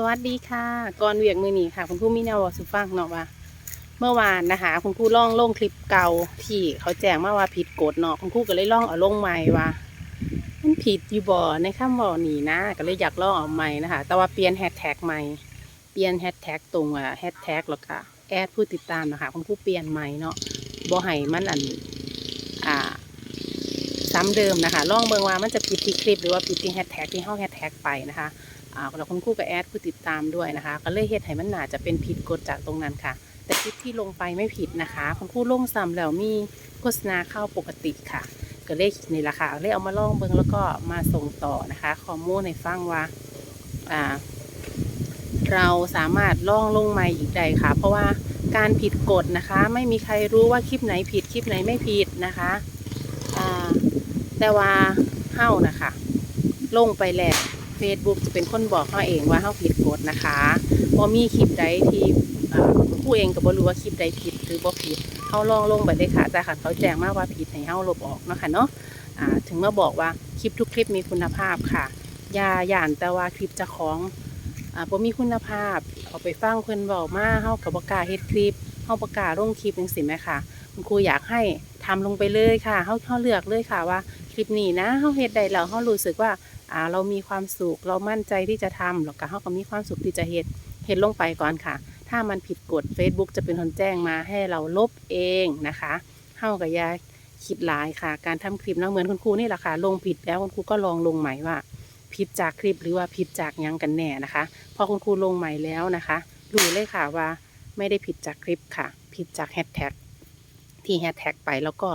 สวัสดีค่ะก่อนเวียกมือหนีค่ะ คุณครูมีแนวบอกสุฟังเนาะว่า เมื่อวานนะคะ คุณครูล่องลงคลิปเก่าที่เขาแจ้งมาว่าผิดกฎเนาะคุณครูก็เลยล่องเอาลงใหม่ว่ามันผิดอยู่บ่อในคำบอกนี่นะก็เลยอยากล่องเอาใหม่นะคะ แต่ว่าเปลี่ยนแฮชแท็กใหม่เปลี่ยนแฮชแท็กตรงอะแฮชแท็กแล้วก็แอดผู้ติดตามนะคะคุณครูเปลี่ยนใหม่เนาะบ่ให้มันอันอ่าซ้ำ เดิมนะคะลองเบิ่งว่ามันจะผิดที่คลิปหรือว่าผิดที่แฮชแท็กที่ห้องแฮชแท็กไปนะคะอ่าแล้วคุณครูก็แอดผู้ติดตามด้วยนะคะ ก็เลยเฮ็ดให้มันหนาจะเป็นผิดกฎจากตรงนั้นค่ะ แต่คลิปที่ลงไปไม่ผิดนะคะ คุณครูลงซ้ำแล้วมีโฆษณาเข้าปกติค่ะ ก็เลยนี่แหละค่ะเลยเอามาลองเบิ่งแล้วก็มาส่งต่อนะคะข้อมูลให้ฟังว่าอ่าเราสามารถล่องลงใหม่อีกได้ค่ะ เพราะว่าการผิดกฎนะคะ ไม่มีใครรู้ว่าคลิปไหนผิดคลิปไหนไม่ผิดนะคะ แต่ว่าเฮ้านะคะลงไปแล้ว Facebook จะเป็นคนบอกเขาเองว่าเขาผิดกฎนะคะพอมีคลิปใดที่ผู้เองก็บ่รู้ว่าคลิปใดผิดหรือบ่ผิดเขาลองลงไปเลยค่ะแต่ค่ะเขาแจ้งมาว่าผิดให้เขาลบออกเนาะค่ะเนาะถึงมาบอกว่าคลิปทุกคลิปมีคุณภาพค่ะอย่าย่านแต่ว่าคลิปจะของอ่าบ่มีคุณภาพเอาไปฟังเพิ่นเว้ามาเฮาก็บ่กล้าเฮ็ดคลิปเฮาบ่กล้าลงคลิปจังซี่แหมค่ะ คุณครูอยากให้ทำลงไปเลยค่ะเฮาเฮาเลือกเลยค่ะว่า คลิปนี้นะเฮาเฮ็ดได้แล้วเฮารู้สึกว่าอ่า เรามีความสุขเรามั่นใจที่จะทำแล้วก็เขาก็มีความสุขที่จะเฮ็ดเฮ็ดลงไปก่อนค่ะ ถ้ามันผิดกฎ Facebook จะเป็นคนแจ้งมาให้เราลบเองนะคะเฮากับยาคิดหลายค่ะ การทำคลิปเนาะเหมือนคุณครูนี่แหละค่ะ ลงผิดแล้วคุณครูก็ลองลงใหม่ว่าผิดจากคลิปหรือว่าผิดจากยังกันแน่นะคะ พอคุณครูลงใหม่แล้วนะคะรู้เลยค่ะว่าไม่ได้ผิดจากคลิปค่ะ ผิดจากแฮชแท็กที่แฮชแท็กไปแล้วก็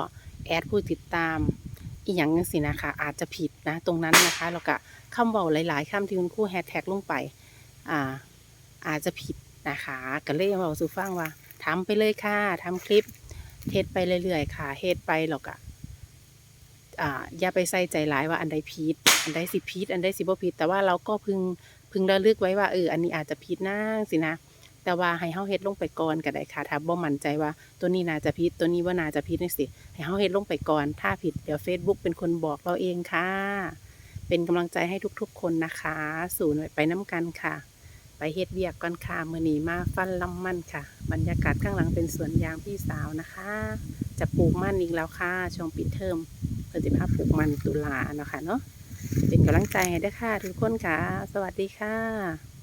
แอดผู้ติดตาม อีกอย่างหนึงสินะคะ อาจจะผิดนะ ตรงนั้นนะคะ แล้วก็คำเว้าหลาย ๆคำที่คุณครูแฮชแท็กลงไป อ่า อาจจะผิดนะคะก็เลยเว้าสู่ฟังว่าทำไปเลยค่ะทำคลิปเทสไปเรื่อยๆ ค่ะเทสไปแล้วก็อ่าอย่าไปใส่ใจหลายว่าอันใดผิดอันใดสิผิดอันใดสิบ่ผิดแต่ว่าเราก็พึงพึงระลึกไว้ว่าเอออันนี้อาจจะผิดนะสินะ แต่ว่าให้เฮาเฮ็ดลงไปก่อนก็ได้ค่ะถ้าบ่มั่นใจว่าตัวนี้น่าจะผิดตัวนี้ว่าน่าจะผิดจังซี่ให้เฮาเฮ็ดลงไปก่อน ถ้าผิดเดี๋ยว Facebook เป็นคนบอกเราเองค่ะ เป็นกำลังใจให้ทุกๆ คนนะคะ สู่หน่วยไปน้ำกันค่ะ ไปเฮ็ดเวียกก่อนค่ะมื้อนี้มาฟันลำมันค่ะ บรรยากาศข้างหลังเป็นสวนยางพี่สาวนะคะ จะปลูกมันอีกแล้วค่ะช่วงปิดเทอมเพิ่นสิพาปลูกมันตุลาเนาะค่ะเนาะเป็นกำลังใจให้ด้อค่ะ ทุกคนค่ะ สวัสดีค่ะ